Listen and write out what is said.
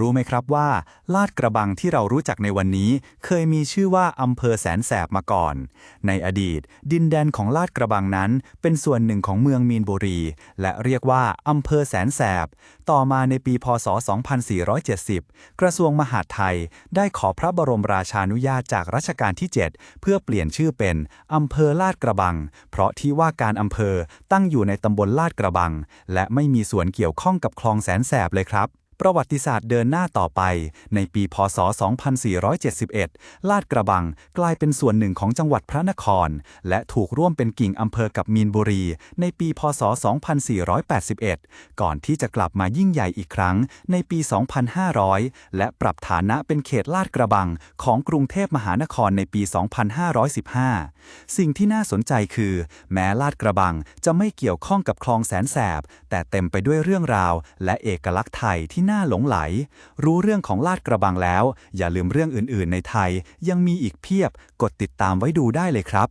รู้ไหมครับว่า ลาดกระบังที่เรารู้จักในวันนี้ เคยมีชื่อว่าอำเภอแสนแสบมาก่อน ในอดีต ดินแดนของลาดกระบังนั้น เป็นส่วนหนึ่งของเมืองมีนบุรี และเรียกว่าอำเภอแสนแสบ ต่อมาในปีพศ 2470 กระทรวงมหาดไทย ได้ขอพระบรมราชานุญาตจากรัชกาลที่ 7 เพื่อเปลี่ยนชื่อเป็นอำเภอลาดกระบัง เพราะที่ว่าการอำเภอตั้งอยู่ในตำบลลาดกระบัง และไม่มีส่วนเกี่ยวข้องกับคลองแสนแสบเลยครับ ประวัติศาสตร์เดินหน้าต่อไป ในปีพศ 2471 ลาดกระบังกลายเป็นส่วนหนึ่งของจังหวัดพระนคร และถูกร่วมเป็นกิ่งอำเภอกับมีนบุรี ในปีพศ 2481 ก่อนที่จะกลับมายิ่งใหญ่อีกครั้ง ในปี 2500 และปรับฐานะเป็นเขตลาดกระบังของกรุงเทพมหานครในปี 2515 สิ่งที่น่าสนใจคือ แม้ลาดกระบังจะไม่เกี่ยวข้องกับคลองแสนแสบ แต่เต็มไปด้วยเรื่องราว และเอกลักษณ์ไทยที่น่าหลงไหล รู้เรื่องของลาดกระบังแล้ว อย่าลืมเรื่องอื่นๆ ในไทย ยังมีอีกเพียบ กดติดตามไว้ดูได้เลยครับ